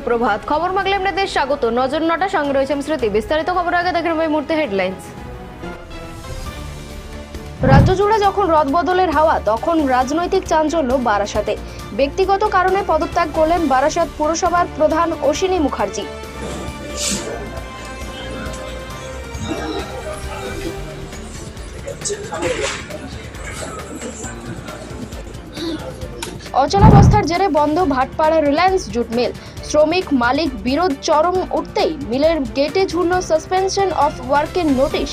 সুপ্রভাত। খবর মাগলে আপনাদের স্বাগত। নজর নটা সঙ্গে রয়েছে আমি স্মৃতি। বিস্তারিত খবর আগে দেখে নেব মুহূর্তে হেডলাইন্স রাজ্য জুড়ে যখন রদবদলের হাওয়া, তখন রাজনৈতিক চাঞ্চল্য বারাসাতে। ব্যক্তিগত কারণে পদত্যাগ করলেন বারাসাত পুরসভার প্রধান অশ্বিনী মুখার্জি। অচলাবস্থার জেরে বন্ধ ভাটপাড়া রিলায়েন্স জুট মিল শ্রমিক মালিক বিরোধ চরম উঠতেই মিলের গেটে ঝুলল সাসপেনশন অফ ওয়ার্কের নোটিশ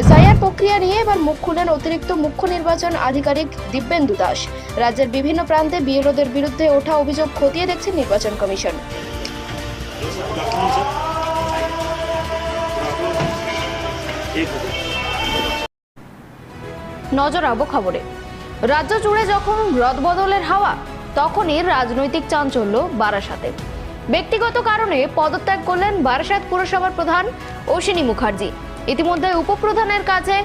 এসআইআর প্রক্রিয়া নিয়ে এবার মুখ খুললেন অতিরিক্ত মুখ্য নির্বাচন আধিকারিক দিব্যেন্দু দাস। রাজ্যের বিভিন্ন প্রান্তে বিএলওদের বিরুদ্ধে ওঠা অভিযোগ খতিয়ে দেখছে নির্বাচন কমিশন। নজর রাখব খবরে। রাজ্য জুড়ে যখন রদবদলের হাওয়া, তখনই রাজনৈতিক চাঞ্চল্য বারাসাতে। ব্যক্তিগত কারণে পদত্যাগ করলেন বারাসাত পুরসভার প্রধান অশ্বিনী মুখার্জি। ইতিমধ্যে উপপ্রধানের কাছে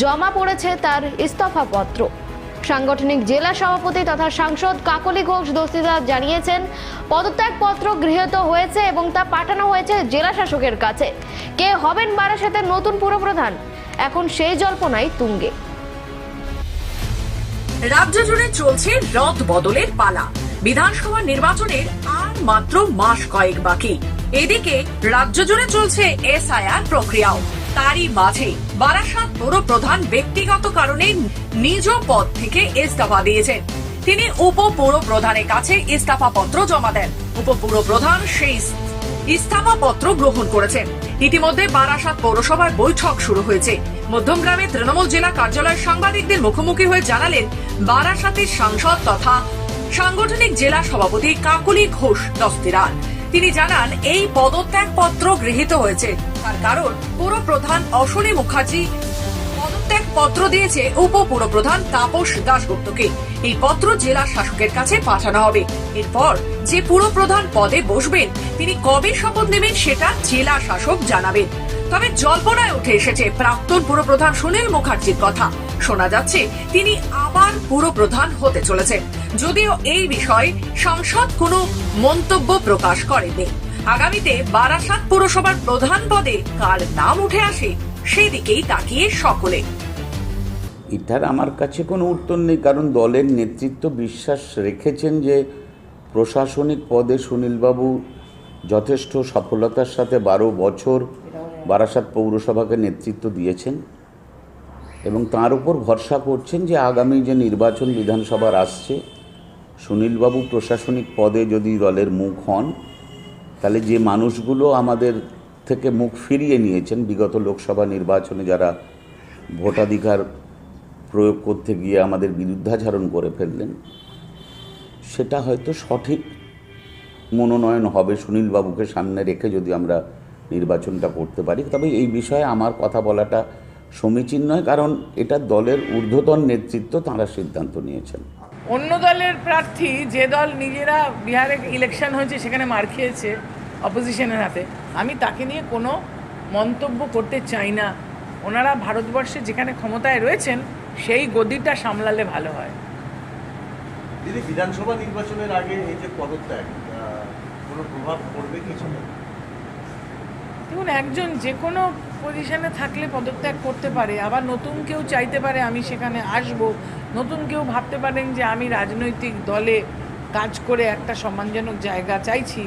জমা পড়েছে তার ইস্তফা পত্র। সাংগঠনিক জেলা সভাপতি তথা সাংসদ কাকলি ঘোষ দস্তিদার জানিয়েছেন, পদত্যাগ পত্র গৃহীত হয়েছে এবং তা পাঠানো হয়েছে জেলা শাসকের কাছে। কে হবেন বারাসাতের নতুন পুরপ্রধান? এখন সেই জল্পনাই তুঙ্গে। রাজ্য জুড়ে চলছে রথ বদলের পালা। বিধানসভা নির্বাচনের আর মাত্র মাস কয়েক বাকি। এদিকে রাজ্য জুড়ে চলছে এসআইআর প্রক্রিয়াও। তারই মাঝে বারাসাত পৌর প্রধান ব্যক্তিগত কারণে নিজ পদ থেকে ইস্তফা দিয়েছেন। তিনি উপ পৌর প্রধানের কাছে ইস্তফা পত্র জমা দেন। উপ পৌর প্রধান সেই ইস্তফা পত্র গ্রহণ করেছেন। ইতিমধ্যে বারাসাত পৌরসভার বৈঠক শুরু হয়েছে। মধ্যমগ্রামে তৃণমূল জেলা কার্যালয়ের সাংবাদিকদের মুখোমুখি হয়ে জানালেন বারাসাতের সাংসদ তথা সাংগঠনিক জেলা সভাপতি কাকুলি ঘোষ দস্তিরার তিনি জানান, এই পদত্যাগ পত্র গৃহীত হয়েছে। তার কারণ পুরো প্রধান অশ্বনী মুখার্জি পদত্যাগ পত্র দিয়েছে উপ পুরপ্রধান তাপস দাশগুপ্তকে। এই পত্র জেলা শাসকের কাছে পাঠানো হবে। এরপর যে পুরপ্রধান পদে বসবেন, তিনি কবে শপথ নেবেন সেটা জেলা শাসক জানাবেন। তবে জল্পনায় উঠে এসেছে প্রাক্তন পুরপ্রধান সুনীল মুখার্জির কথা। শোনা যাচ্ছে, তিনি আবার পুরপ্রধান হতে চলেছেন। যদিও এই বিষয়ে সংসদ কোনো মন্তব্য প্রকাশ করেনি আগামীতে বারাসাত পুরসভার প্রধান পদে কার নাম উঠে আসে সেদিকেই তাকিয়ে সকলে। এটার আমার কাছে কোনো উত্তর নেই, কারণ দলের নেতৃত্ব বিশ্বাস রেখেছেন যে প্রশাসনিক পদে সুনীলবাবু যথেষ্ট সফলতার সাথে বারো বছর বারাসাত পৌরসভাকে নেতৃত্ব দিয়েছেন এবং তার উপর ভরসা করছেন যে আগামী যে নির্বাচন বিধানসভার আসছে, সুনীলবাবু প্রশাসনিক পদে যদি দলের মুখ হন, তাহলে যে মানুষগুলো আমাদের থেকে মুখ ফিরিয়ে নিয়েছেন বিগত লোকসভা নির্বাচনে যারা ভোটাধিকার প্রয়োগ করতে গিয়ে আমাদের বিরুদ্ধাচরণ করে ফেললেন, সেটা হয়তো সঠিক মনোনয়ন হবে সুনীলবাবুকে সামনে রেখে যদি আমরা নির্বাচনটা করতে পারি। তবে এই বিষয়ে আমার কথা বলাটা সমীচীন নয়, কারণ এটা দলের ঊর্ধ্বতন নেতৃত্ব তাঁরা সিদ্ধান্ত নিয়েছেন। অন্য দলের প্রার্থী যে দল নিজেরা বিহারে ইলেকশন হয়েছে সেখানে মার খেয়েছে। অপোজিশনের হাতে। আমি তাকে নিয়ে কোনো মন্তব্য করতে চাই না। ওনারা ভারতবর্ষে যেখানে ক্ষমতায় রয়েছেন সেই গদিটা সামলালে ভালো হয়। দিদি বিধানসভা নির্বাচনের আগে এই যে পদত্যাগ কোনো প্রভাব পড়বে কিছু দেখুন একজন যে কোনো পজিশনে থাকলে পদত্যাগ করতে পারে। আবার নতুন কেউ চাইতে পারে আমি সেখানে আসব। নতুন কেউ ভাবতে পারেন যে আমি রাজনৈতিক দলে কাজ করে একটা সম্মানজনক জায়গা চাইছি।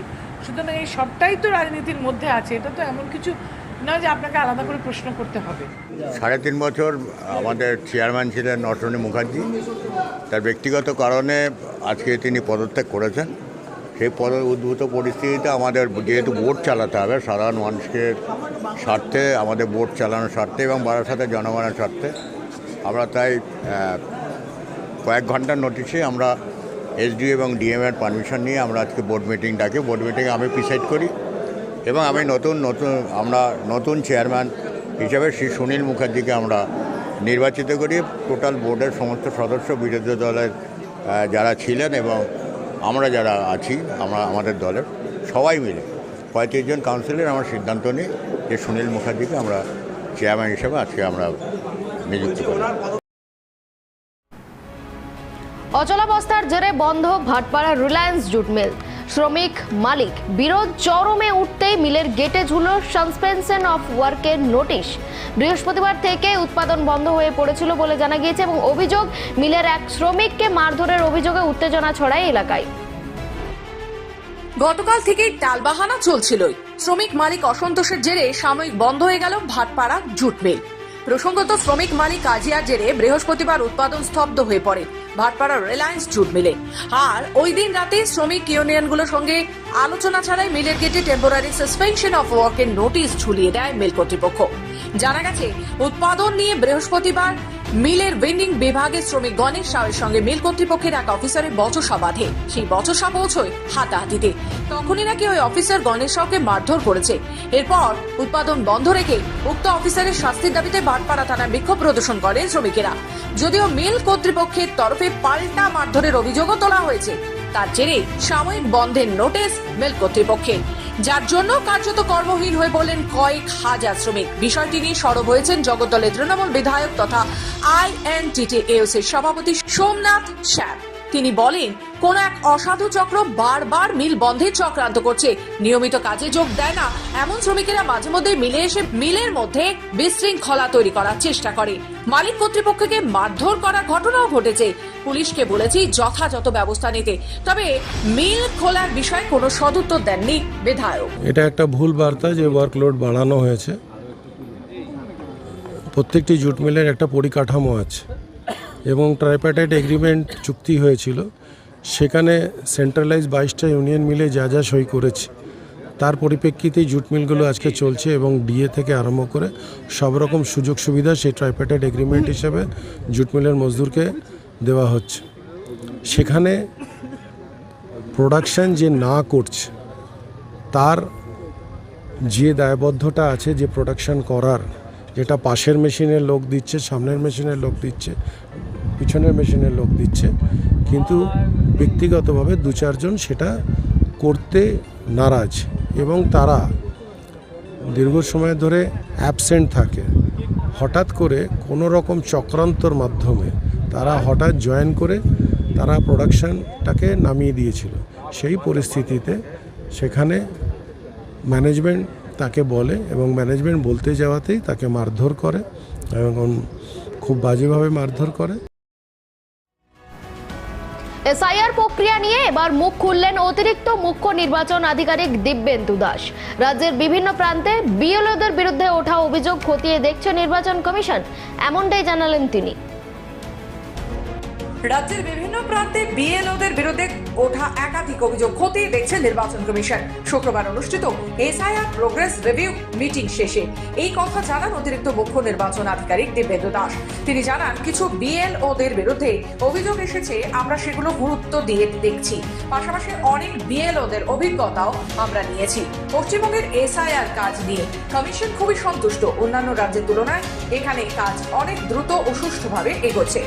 সুতরাং এই সবটাই তো রাজনীতির মধ্যে আছে, এটা তো এমন কিছু নয় যে আপনাকে আলাদা করে প্রশ্ন করতে হবে। সাড়ে তিন বছর আমাদের চেয়ারম্যান ছিলেন অটর্নি মুখার্জি। তার ব্যক্তিগত কারণে আজকে তিনি পদত্যাগ করেছেন। সেই পদ উদ্ভূত পরিস্থিতিতে আমাদের যেহেতু বোর্ড চালাতে হবে, সাধারণ মানুষকে স্বার্থে আমাদের বোর্ড চালানোর স্বার্থে এবং বারাসাতে জনগণের স্বার্থে, আমরা তাই কয়েক ঘণ্টার নোটিশে আমরা এসডি এবং ডিএম এর পারমিশন নিয়ে আমরা আজকে বোর্ড মিটিং ডাকি। বোর্ড মিটিংয়ে আমি প্রিসাইড করি এবং আমি নতুন নতুন, আমরা নতুন চেয়ারম্যান হিসাবে শ্রী সুনীল মুখার্জিকে আমরা নির্বাচিত করি। টোটাল বোর্ডের সমস্ত সদস্য বিরোধী দলের যারা ছিলেন এবং আমরা যারা আছি, আমরা আমাদের দলের সবাই মিলে পঁয়ত্রিশ জন কাউন্সিলর আমরা সিদ্ধান্ত নিই যে সুনীল মুখার্জিকে আমরা চেয়ারম্যান হিসেবে আজকে আমরা নিযুক্ত করি। অচলাবস্থার জেরে বন্ধ ভাটপাড়া রিলায়েন্স জুট মিল। শ্রমিক মালিক বিরোধ চরমে উঠতেই মিলের গেটে ঝুলো সাসপেনশন অফ ওয়ার্কের নোটিশ। বৃহস্পতিবার থেকে উৎপাদন বন্ধ হয়ে পড়েছিল বলে জানা গিয়েছে এবং অভিযোগ, মিলের এক শ্রমিককে মারধরের অভিযোগে উত্তেজনা ছড়ায় এলাকায়। গতকাল থেকেই টালবাহানা চলছিলই। শ্রমিক মালিক অসন্তোষের জেরে সাময়িক বন্ধ হয়ে গেল ভাটপাড়া জুট মিল। প্রসঙ্গত, শ্রমিক মালিক কাজিয়ার জেরে বৃহস্পতিবার উৎপাদন স্তব্ধ হয়ে পড়ে। ভাটপাড়া রিলায়েন্স জুট মিলে। আর ওই দিন রাতে শ্রমিক ইউনিয়নগুলোর সঙ্গে আলোচনা ছাড়াই মিলের গেটে টেম্পোরারি সাসপেনশন অফ ওয়ার্কের নোটিশ ঝুলিয়ে দেয় মিল কর্তৃপক্ষ। জানা গেছে, উৎপাদন নিয়ে বৃহস্পতিবার মিলের ভেন্ডিং বিভাগের শ্রমিক গণেশ সাউয়ের সঙ্গে মিল কর্তৃপক্ষের এক অফিসারের বচসা বাঁধে। সেই বচসা পৌঁছয় হাতাহাতিতে। তখনই নাকি ওই অফিসার গণেশ সাউকে মারধর করেছে। এরপর উৎপাদন বন্ধ রেখে উক্ত অফিসারের শাস্তির দাবিতে ভাটপাড়া থানায় বিক্ষোভ প্রদর্শন করেন শ্রমিকেরা। যদিও মিল কর্তৃপক্ষের তরফে পাল্টা মারধরের অভিযোগও তোলা হয়েছে। তার জেরে সাময়িক বন্ধের নোটিশ মিল কর্তৃপক্ষের। যার জন্য কার্যত কর্মহীন হয়ে বলেন কয়েক হাজার শ্রমিক। বিষয়টি নিয়ে সরব হয়েছেন জগদ্দলের তৃণমূল বিধায়ক তথা আইএনটিটি এর সভাপতি সোমনাথ শ্যাম তিনি বলেন, কোন এক অসাধু চক্র বারবার মিল বন্ধের চক্রান্ত করছে। নিয়মিত কাজে যোগ দেয় না, এমন শ্রমিকেরা মাঝে মধ্যে মিলে এসে মিলের মধ্যে বিশৃঙ্খলা তৈরি করার চেষ্টা করে। মালিক কর্তৃপক্ষকে মারধর করার ঘটনাও ঘটেছে। পুলিশকে বলেছি যথাযথ ব্যবস্থা নিতে। তবে মিল খোলার বিষয়ে কোনো সদুত্তর দেননি বিধায়ক। এটা একটা ভুল বার্তা যে ওয়ার্কলোড বাড়ানো হয়েছে। প্রত্যেকটি জুট মিলের একটা পরিকাঠামো আছে। এবং ট্রাইপ্যাটাইট এগ্রিমেন্ট চুক্তি হয়েছিল। সেখানে সেন্ট্রালাইজ বাইশটা ইউনিয়ন মিলে যা যা সই করেছে, তার পরিপ্রেক্ষিতেই জুট মিলগুলো আজকে চলছে এবং ডিএ থেকে আরম্ভ করে সব রকম সুযোগ সুবিধা সেই ট্রাইপ্যাটাইট এগ্রিমেন্ট হিসেবে জুট মিলের মজদুরকে দেওয়া হচ্ছে। সেখানে প্রোডাকশান যে না করছে, তার যে দায়বদ্ধতা আছে যে প্রোডাকশান করার যেটা পাশের মেশিনের লোক দিচ্ছে, সামনের মেশিনের লোক দিচ্ছে, পিছনের মেশিনের লোক দিচ্ছে। কিন্তু ব্যক্তিগতভাবে দু চারজন সেটা করতে নারাজ এবং তারা দীর্ঘ সময় ধরে অ্যাবসেন্ট থাকে। হঠাৎ করে কোনো রকম চক্রান্তর মাধ্যমে তারা হঠাৎ জয়েন করে তারা প্রোডাকশানটাকে নামিয়ে দিয়েছিল। সেই পরিস্থিতিতে সেখানে ম্যানেজমেন্ট তাকে বলে এবং ম্যানেজমেন্ট বলতে যাওয়াতেই তাকে মারধর করে এবং খুব বাজেভাবে মারধর করে। এসআইআর প্রক্রিয়া নিয়ে এবার মুখ খুললেন অতিরিক্ত মুখ্য নির্বাচন আধিকারিক দিব্যেন্দু দাস। রাজ্যের বিভিন্ন প্রান্তে বিএলওদের বিরুদ্ধে ওঠা অভিযোগ খতিয়ে দেখছে নির্বাচন কমিশন, এমনটাই জানালেন তিনি। রাজ্যের বিভিন্ন প্রান্তে বিএলওদের বিরুদ্ধে ওঠা একাধিক অভিযোগ খতিয়ে দেখছে নির্বাচন কমিশন। শুক্রবার অনুষ্ঠিত এসআইআর প্রোগ্রেস রিভিউ মিটিং শেষে এই কথা জানান অতিরিক্ত মুখ্য নির্বাচন আধিকারিক দেবেন্দ্র দাস। তিনি জানান, কিছু বিএলওদের বিরুদ্ধে অভিযোগ এসেছে, আমরা সেগুলো গুরুত্ব দিয়ে দেখছি। পাশাপাশি অনেক বিএলওদের অভিজ্ঞতাও আমরা নিয়েছি। পশ্চিমবঙ্গের এসআইআর কাজ নিয়ে কমিশন খুবই সন্তুষ্ট। অন্যান্য রাজ্যের তুলনায় এখানে কাজ অনেক দ্রুত ও সুষ্ঠুভাবে এগোচ্ছে।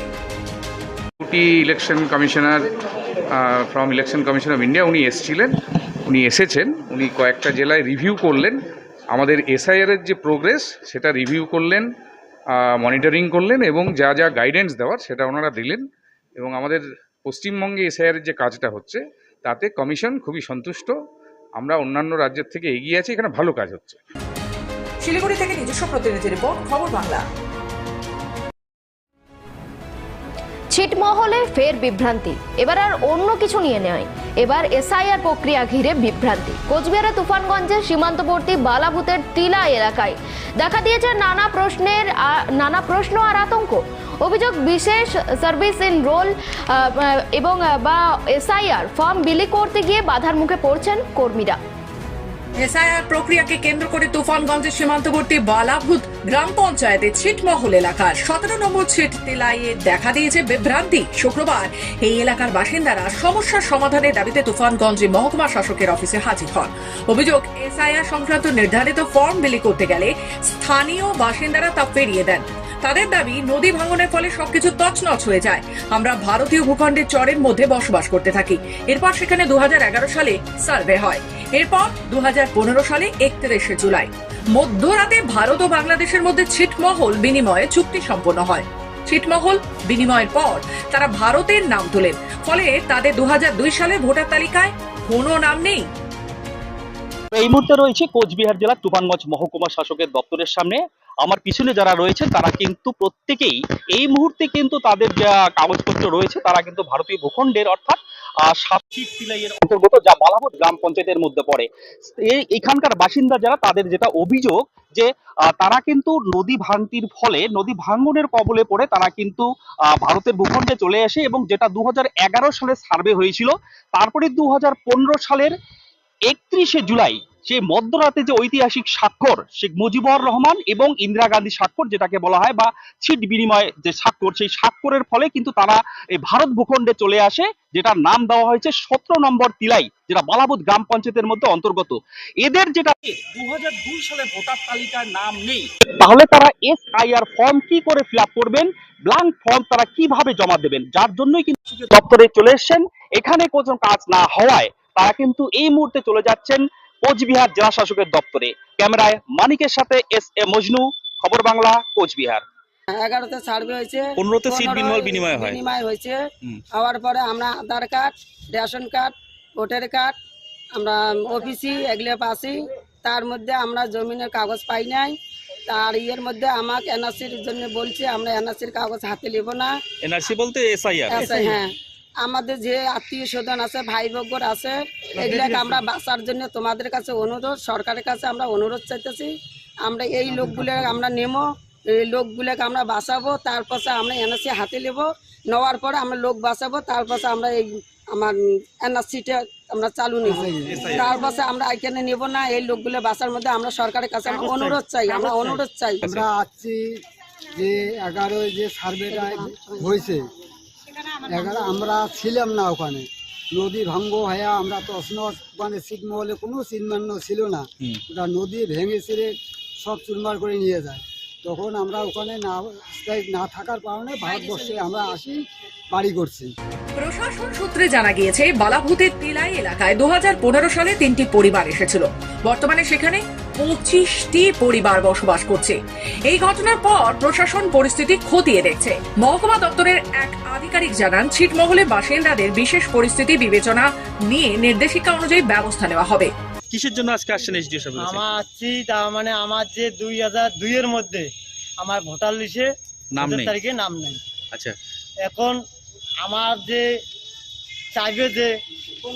Deputy election commissioner from election commission of India উনি এসেছিলেন, উনি এসেছেন, উনি কয়েকটা জেলায় রিভিউ করলেন। আমাদের এসআইআরের যে প্রোগ্রেস সেটা রিভিউ করলেন মনিটরিং করলেন এবং যা যা গাইডেন্স দেওয়ার সেটা ওনারা দিলেন এবং আমাদের পশ্চিমবঙ্গে এসআইআরের যে কাজটা হচ্ছে, তাতে কমিশন খুবই সন্তুষ্ট। আমরা অন্যান্য রাজ্যের থেকে এগিয়ে আছি, এখানে ভালো কাজ হচ্ছে। শিলিগুড়ি থেকে নিজস্ব প্রতিনিধি রিপোর্ট খবর বাংলা। ছিটমহলে ফের বিভ্রান্তি। এবার আর অন্য কিছু নিয়ে নয়। এবার এসআইআর প্রক্রিয়া ঘিরে বিভ্রান্তি। কোচবিহারের তুফানগঞ্জের সীমান্তবর্তী বালাভূতের টিলা এলাকায় দেখা দিয়েছে নানা প্রশ্নের নানা প্রশ্ন আর আতঙ্ক। অভিযোগ বিশেষ সার্ভিস ইন রোল এবং বা এসআইআর ফর্ম বিলি করতে গিয়ে বাধার মুখে পড়ছেন কর্মীরা। এসআইআর প্রক্রিয়াকে কেন্দ্র করে তুফানগঞ্জের সীমান্তবর্তী বালাভূত গ্রাম পঞ্চায়েতের ছিটমহল এলাকার সতেরো নম্বর ছিট তেলাইয়ে দেখা দিয়েছে বিভ্রান্তি। শুক্রবার এই এলাকার বাসিন্দারা সমস্যার সমাধানের দাবিতে তুফানগঞ্জে মহকুমা শাসকের অফিসে হাজির হন। অভিযোগ, এসআইআর সংক্রান্ত নির্ধারিত ফর্ম বিলি করতে গেলে স্থানীয় বাসিন্দারা তা ফেরিয়ে দেন। তাদের দাবি, নদী ভাঙনের ফলে সবকিছু তছনছ হয়ে যায়। আমরা ভারতীয় ভূখণ্ডের চরের মধ্যে বসবাস করতে থাকি। এরপর সেখানে দু সালে সার্ভে হয়। এরপর দু সালে একত্রিশে জুলাই। মধ্যরাতে ভারত ও বাংলাদেশের মধ্যে ছিটমহল বিনিময়ে চুক্তি সম্পন্ন হয়। ছিটমহল বিনিময়ের পর তারা ভারতের নাম তোলেন। ফলে তাদের দু হাজার দুই সালে ভোটার তালিকায় কোনো নাম নেই। এই মুহূর্তে রয়েছে কোচবিহার জেলার তুফানগঞ্জ মহকুমা শাসকের দপ্তরের সামনে। আমার পিছনে যারা রয়েছেন, তারা কিন্তু প্রত্যেকেই এই মুহূর্তে কিন্তু তাদের যা কাগজপত্র রয়েছে, তারা কিন্তু ভারতীয় ভূখণ্ডের অর্থাৎ অন্তর্গত যা গ্রাম পঞ্চায়েতের মধ্যে পড়ে। এখানকার বাসিন্দা যারা, তাদের যেটা অভিযোগ যে তারা কিন্তু নদী ভাঙতির ফলে, নদী ভাঙ্গনের কবলে পড়ে তারা কিন্তু ভারতের ভূখণ্ডে চলে আসে এবং যেটা দু হাজার এগারো সালে সার্ভে হয়েছিল, তারপরে দু হাজার পনেরো সালের একত্রিশে জুলাই সেই মধ্যরাতে যে ঐতিহাসিক স্বাক্ষর শেখ মুজিবুর রহমান এবং ইন্দিরা গান্ধী স্বাক্ষর যেটাকে বলা হয় বা ছিট বিনিময় যে স্বাক্ষর সেই স্বাক্ষরের ফলে কিন্তু তারা এই ভারত ভূখণ্ডে চলে আসে যেটার নাম দেওয়া হয়েছে সতেরো নম্বর তিলাই যেটা বালাবুদ গ্রাম পঞ্চায়েতের মধ্যে অন্তর্গত। এদের যেটা দু হাজার দুই সালে ভোটার তালিকার নাম নেই। তাহলে তারা এস আইআর ফর্ম কি করে ফিল করবেন? ব্ল্যাঙ্ক ফর্ম তারা কীভাবে জমা দেবেন? যার জন্যই কিন্তু দপ্তরে চলে এসেছেন। এখানে কোনো কাজ না হওয়ায় তারা কিন্তু এই মুহূর্তে চলে যাচ্ছেন কোচবিহার জেলা শাসকের দপ্তরে। ক্যামেরায় মানিকের সাথে এস এ মজনু খবর বাংলা কোচবিহার। এগারোতে সার্ভে হয়েছে পনেরোতে সিট বিনিময় বিনিময় হয়। বিনিময় হয়েছে। হওয়ার পরে আমরা Aadhaar card ration card voter card আমরা অফিসি এগুলো পাসি তার মধ্যে আমরা জমিনের কাগজ পাই নাই। তার ইয়ের মধ্যে আমাকে এনআরসির জন্য বলছে আমরা এনআরসির কাগজ হাতে নেব না। এনআরসি বলতে এসআইআর। হ্যাঁ। আমাদের যে আত্মীয় স্বজন আছে ভাই বগ্গর আছে এগুলাকে আমরা বাঁচার জন্য তোমাদের কাছে অনুরোধ সরকারের কাছে আমরা অনুরোধ চাইতেছি আমরা এই লোকগুলো আমরা নেব এই লোকগুলোকে আমরা বাঁচাবো তারপর আমরা এনআরসি হাতে নেব নেওয়ার পরে আমরা লোক বাঁচাবো তারপর আমরা এই আমার এনআরসিটা আমরা চালু নেব। তারপর আমরা এখানে নেব না এই লোকগুলো বাঁচার মধ্যে আমরা সরকারের কাছে আমরা অনুরোধ চাই আমরা অনুরোধ চাই। আমরা আসছি যে এগারো যে সার্ভেটা হয়েছে এগারো আমরা ছিলাম না ওখানে। নদী ভাঙ্গ হয়ে আমরা তো মানে ওখানে ছিটমহলে কোনো চিহ্ন ছিল না। ওটা নদী ভেঙে ছিঁড়ে সব চুরমার করে নিয়ে যায়। তখন আমরা ওখানে না না থাকার কারণে ভারতবর্ষে আমরা আসি, বাড়ি করছি। প্রশাসন সূত্রে জানা গিয়েছে, বালাভূতের তিলাই এলাকায় দু সালে তিনটি পরিবার এসেছিল। বর্তমানে সেখানে পঁচিশটি পরিবার বসবাস করছে। এই ঘটনার পর প্রশাসন পরিস্থিতি খতিয়ে দেখছে। মহকুমা দপ্তরের এক আধিকারিক জানান, ছিটমহলে বাসিন্দাদের বিশেষ পরিস্থিতি বিবেচনা নিয়ে নির্দেশিকা অনুযায়ী ব্যবস্থা নেওয়া হবে। কিসের জন্য আজকে আসছেন এসডিও সাহেব আমার আসছি তার মানে আমার যে দুই হাজার দুইয়ের মধ্যে আমার ভোটার লিস্টে নাম নেই? তারিখে নাম নেই। আচ্ছা। এখন আমার যে চাইবে যে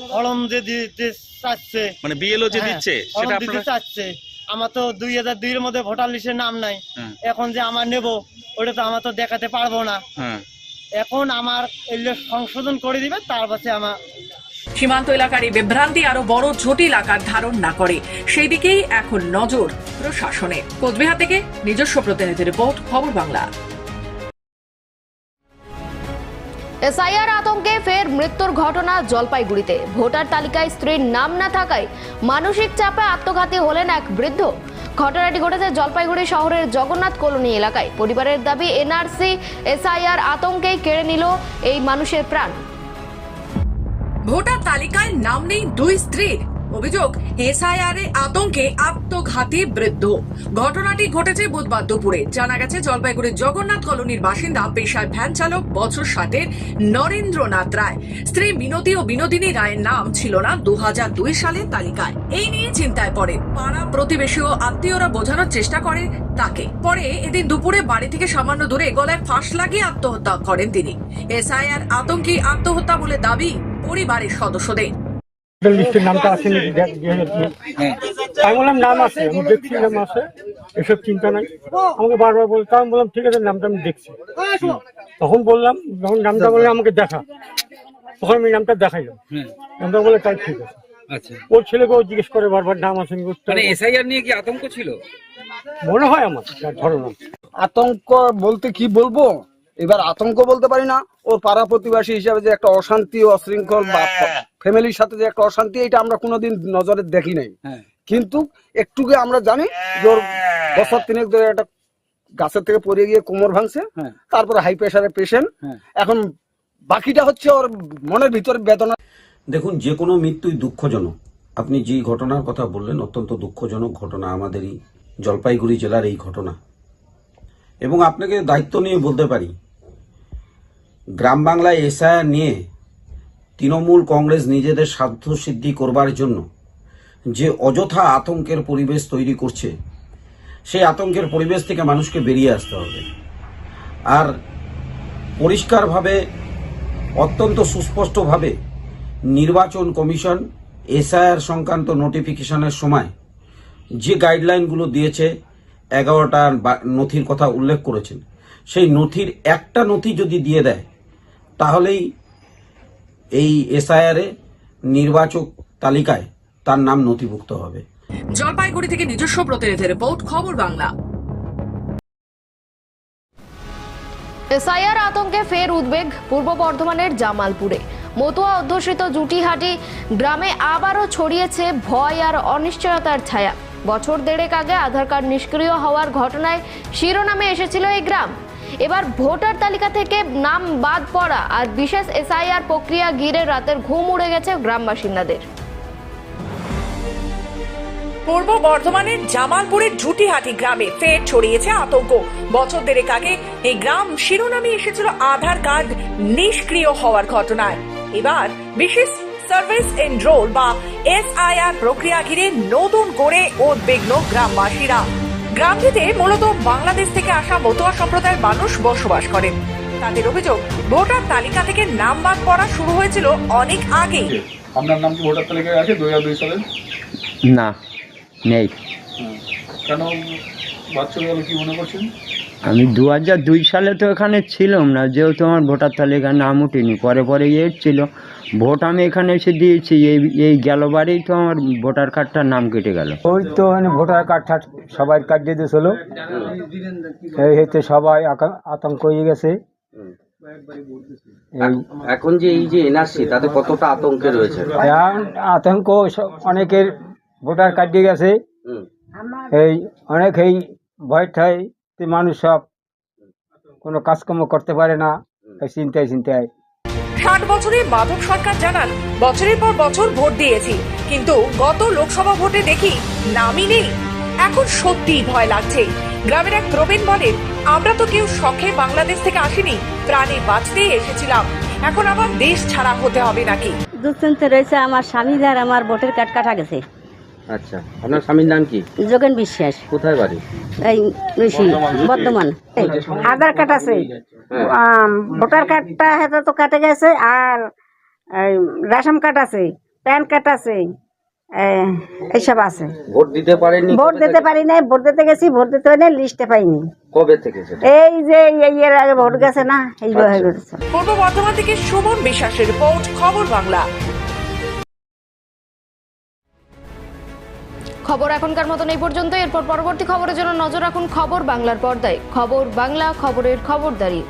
ফর্ম যে দিতে চাচ্ছে মানে বিএলও যে হ্যাঁ, দিচ্ছে সেটা দিতে চাচ্ছে আমার তো দুই হাজার দুইয়ের মধ্যে ভোটার লিস্টে নাম নাই। হ্যাঁ। এখন যে আমার নেব ওটা তো আমার তো দেখাতে পারব না। হ্যাঁ। এখন আমার সংশোধন করে দিবে তার পাশে আমার সীমান্ত এলাকার এই বিভ্রান্তি আরও বড় জটিল আকার ধারণ না করে। সেই দিকেই এখন নজর প্রশাসনের। কোচবিহার থেকে নিজস্ব প্রতিনিধি রিপোর্ট, খবর বাংলা। এসআইআর আতঙ্কে ফের মৃত্যুর ঘটনা জলপাইগুড়িতে। ভোটার তালিকায় স্ত্রীর নাম না থাকায় মানসিক চাপে আত্মঘাতী হলেন এক বৃদ্ধ। ঘটনাটি ঘটেছে জলপাইগুড়ি শহরের জগন্নাথ কলোনি এলাকায়। পরিবারের দাবি, এনআরসি এসআইআর আতঙ্কেই কেড়ে নিল এই মানুষের প্রাণ। ভোটার তালিকায় নাম নেই দুই স্ত্রীর। অভিযোগ, এসআইআর এর আতঙ্কে আত্মঘাতী বৃদ্ধ। ঘটনাটি ঘটেছে বুধবার দুপুরে। জানা গেছে, জলপাইগুড়ির জগন্নাথ কলোনির বাসিন্দা, পেশায় ভ্যান চালক বছর ষাটের নরেন্দ্রনাথ রায়। স্ত্রী মিনতি ও বিনোদিনী রায়ের নাম ছিল না দু সালের তালিকায়। এই নিয়ে চিন্তায় পড়ে। পাড়া প্রতিবেশী ও আত্মীয়রা বোঝানোর চেষ্টা করে তাকে। পরে এদিন দুপুরে বাড়ি থেকে সামান্য দূরে গলায় ফাঁস লাগিয়ে আত্মহত্যা করেন তিনি। এসআইআর আতঙ্কে আত্মহত্যা বলে দাবি পরিবারের সদস্যদের। লিস্টের নামটা আসেনি আমি বললাম নাম আছে আমি দেখছি নাম আছে। এসব চিন্তা নাই। আমাকে বারবার বললাম ঠিক আছে নামটা আমি দেখছি। তখন বললাম যখন নামটা বলে আমাকে দেখা। তখন আমি নামটা দেখাইলাম। নামটা বলে তাই ঠিক আছে। আচ্ছা। ওর ছেলেকেও জিজ্ঞেস করে বারবার নাম আসেনি মানে এসআইআর নিয়ে কি আতঙ্ক ছিল? মনে হয় আমার ধারণা আতঙ্ক বলতে কি বলব? এবার আতঙ্ক বলতে পারি না। ওর পাড়া প্রতিবেশী হিসাবে যে একটা অশান্তি অশৃঙ্খল বা ফ্যামিলির সাথে যে একটা অশান্তি এটা আমরা কোনোদিন নজরে দেখি নাই। কিন্তু একটুকে আমরা জানি যে ওর বছর তিনেক ধরে একটা গাছের থেকে পড়ে গিয়ে কোমর ভাঙছে তারপরে হাই প্রেশারের পেশেন্ট এখন বাকিটা হচ্ছে ওর মনের ভিতরে বেদনা। দেখুন যে কোনো মৃত্যুই দুঃখজনক। আপনি যে ঘটনার কথা বললেন অত্যন্ত দুঃখজনক ঘটনা আমাদেরই জলপাইগুড়ি জেলার এই ঘটনা। এবং আপনাকে দায়িত্ব নিয়ে বলতে পারি গ্রাম বাংলায় এসআইআর নিয়ে তৃণমূল কংগ্রেস নিজেদের স্বার্থ সিদ্ধি করবার জন্য যে অযথা আতঙ্কের পরিবেশ তৈরি করছে, সেই আতঙ্কের পরিবেশ থেকে মানুষকে বেরিয়ে আসতে হবে। আর পরিষ্কারভাবে, অত্যন্ত সুস্পষ্টভাবে নির্বাচন কমিশন এসআইআর সংক্রান্ত নোটিফিকেশনের সময় যে গাইডলাইনগুলো দিয়েছে এগারোটা নথির কথা উল্লেখ করেছেন। সেই নথির একটা নথি যদি দিয়ে দেয় তাহলেই এই এসআইআরে নির্বাচক তালিকায় তার নাম নথিভুক্ত হবে। জলপাইগুড়ি থেকে নিজস্ব প্রতিনিধি রিপোর্ট খবর বাংলা। এসআইআর আতঙ্কে ফের উদ্বেগ পূর্ব বর্ধমানের জামালপুরে। মতুয়া অধ্যুষিত জুটিহাটি গ্রামে আবারও ছড়িয়েছে ভয় আর অনিশ্চয়তার ছায়া। বছর দেড়েক আগে আধার কার্ড নিষ্ক্রিয় হওয়ার ঘটনায় শিরোনামে এসেছিল এই গ্রাম। এবার ভোটার তালিকা থেকে নাম বাদ পড়া আর বিশেষ এসআইআর প্রক্রিয়া ঘিরে রাতের ঘুম উড়ে গেছে গ্রাম বাসিন্দাদের পূর্ব বর্ধমানের জামালপুরের ঝুটিহাটি গ্রামে ফের ছড়িয়েছে আতঙ্ক। বছর দেড়েক আগে এই গ্রাম শিরোনামে এসেছিল আধার কার্ড নিষ্ক্রিয় হওয়ার ঘটনায়। এবার বিশেষ সার্ভিস এনরোল বা এসআইআর প্রক্রিয়া ঘিরে নতুন করে উদ্বিগ্ন গ্রামবাসীরা। গ্রামটিতে মূলত বাংলাদেশ থেকে আসা মতুয়া সম্প্রদায়ের মানুষ বসবাস করেন তাদের অভিযোগ ভোটার তালিকা থেকে নাম বাদ পড়া শুরু হয়েছিল অনেক আগে আপনার নাম কি ভোটার তালিকায় আছে দুই হাজার দুই সালের না নেই। কেন গেল কি মনে করছেন? আমি দু হাজার দুই সালে তো এখানে ছিলাম না যেহেতু আমার ভোটার তালিকায় নাম উঠিনি পরে পরে এসেছিল ভোট আমি এখানে এসে দিয়েছি এই এই গেলবারেই তো আমার ভোটার কার্ডটার নাম কেটে গেল। ওই তো মানে ভোটার কার্ড ঠাট সবাই কার্ড দিয়ে দিয়েছিল। এই হইতে সবাই আকা- আতঙ্ক হয়ে গেছে। এই এখন যে এই যে এনআরসি তাতে কতটা আতঙ্কে রয়েছে? এখন আতঙ্ক সব- অনেকের ভোটার কার্ড দিয়ে গেছে। এই অনেক এই ভয় ঠায় মানুষ সব কোনো কাজকর্ম করতে পারে না এই চিন্তায় চিন্তায়। ষাট বছরে মাধব সরকার জানান, বছরের পর বছর ভোট দিয়েছি। কিন্তু গত লোকসভা ভোটে দেখি নামই নেই। এখন সত্যিই ভয় লাগছে। গ্রামের এক প্রবীণ বলেন, আমরা তো কেউ শখে বাংলাদেশ থেকে আসিনি, প্রাণে বাঁচতেই এসেছিলাম। এখন আবার দেশ ছাড়া হতে হবে নাকি? দুশ্চিন্তা রয়েছে আমার আর আমার ভোটের কাটকাটা কাটা গেছে। আচ্ছা আপনার স্বামীর নাম কি? যোগেন বিশ্বাস। কোথায় বাড়ি? এই বেশি বর্ধমান। আধার কার্ড আছে। ভোটার কার্ডটা হাতে তো কাটে গেছে আর রেশন কার্ড আছে প্যান কার্ড আছে এইসব আছে। ভোট দিতে পারেননি ভোট দিতে পারি নাই ভোট দিতে গেছি ভোট দিতে পারি নাই লিস্টে পাইনি। কবে থেকে এই যে এই এর আগে ভোট গেছে না এইভাবে হয়ে গেছে। পূর্ব বর্ধমান থেকে সুমন বিশ্বাসের রিপোর্ট খবর বাংলা। খবর এখনকার মতন এই পর্যন্ত। এরপর পরবর্তী খবরের জন্য নজর রাখুন খবর বাংলার পর্দায়। খবর বাংলা, খবরের খবরদারি।